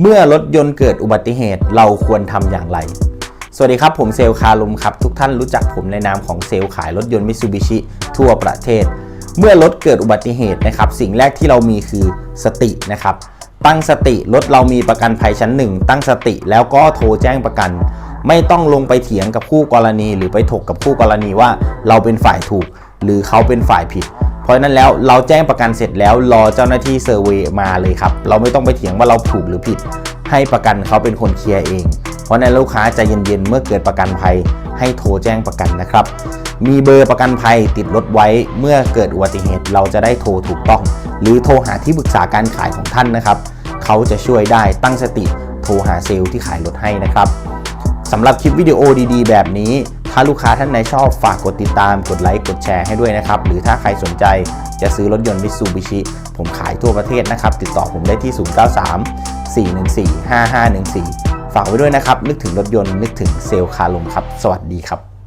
เมื่อรถยนต์เกิดอุบัติเหตุเราควรทำอย่างไร สวัสดีครับผมเซลคารุมครับ ทุกท่านรู้จักผมในนามของเซลขายรถยนต์มิ t ซูบิชิทั่วประเทศ เมื่อรถเกิดอุบัติเหตุนะครับ สิ่งแรกที่เรามีคือสตินะครับ ตั้งสติรถเรามีประกันภัยชั้นหนึ่งตั้งสติแล้วก็โทรแจ้งประกัน ไม่ต้องลงไปเถียงกับคู่กรณี หรือไปถกกับคู่กรณีว่าเราเป็นฝ่ายถูก หรือเขาเป็นฝ่ายผิด เพราะนั้นแล้วเราแจ้งประกันเสร็จแล้วรอเจ้าหน้าที่เซอร์เวย์มาเลยครับ เราไม่ต้องไปเถียงว่าเราถูกหรือผิด ให้ประกันเขาเป็นคนเคลียร์เอง เพราะฉะนั้นลูกค้าใจเย็นๆเมื่อเกิดประกันภัย ให้โทรแจ้งประกันนะครับ มีเบอร์ประกันภัยติดรถไว้เมื่อเกิดอุบัติเหตุเราจะได้โทรถูกต้อง หรือโทรหาที่ปรึกษาการขายของท่านนะครับเขาจะช่วยได้ตั้งสติโทรหาเซลล์ที่ขายรถให้นะครับสำหรับคลิปวิดีโอดีๆ แบบนี้ ถ้าลูกค้าท่านไหนชอบฝากกดติดตาม กดไลค์กดแชร์ให้ด้วยนะครับ หรือถ้าใครสนใจจะซื้อรถยนต์มิตซูบิชิผมขายทั่วประเทศนะครับ ติดต่อผมได้ที่ 093 414 5514 ฝากไว้ด้วยนะครับ นึกถึงรถยนต์นึกถึงเซลล์คาลมครับ สวัสดีครับ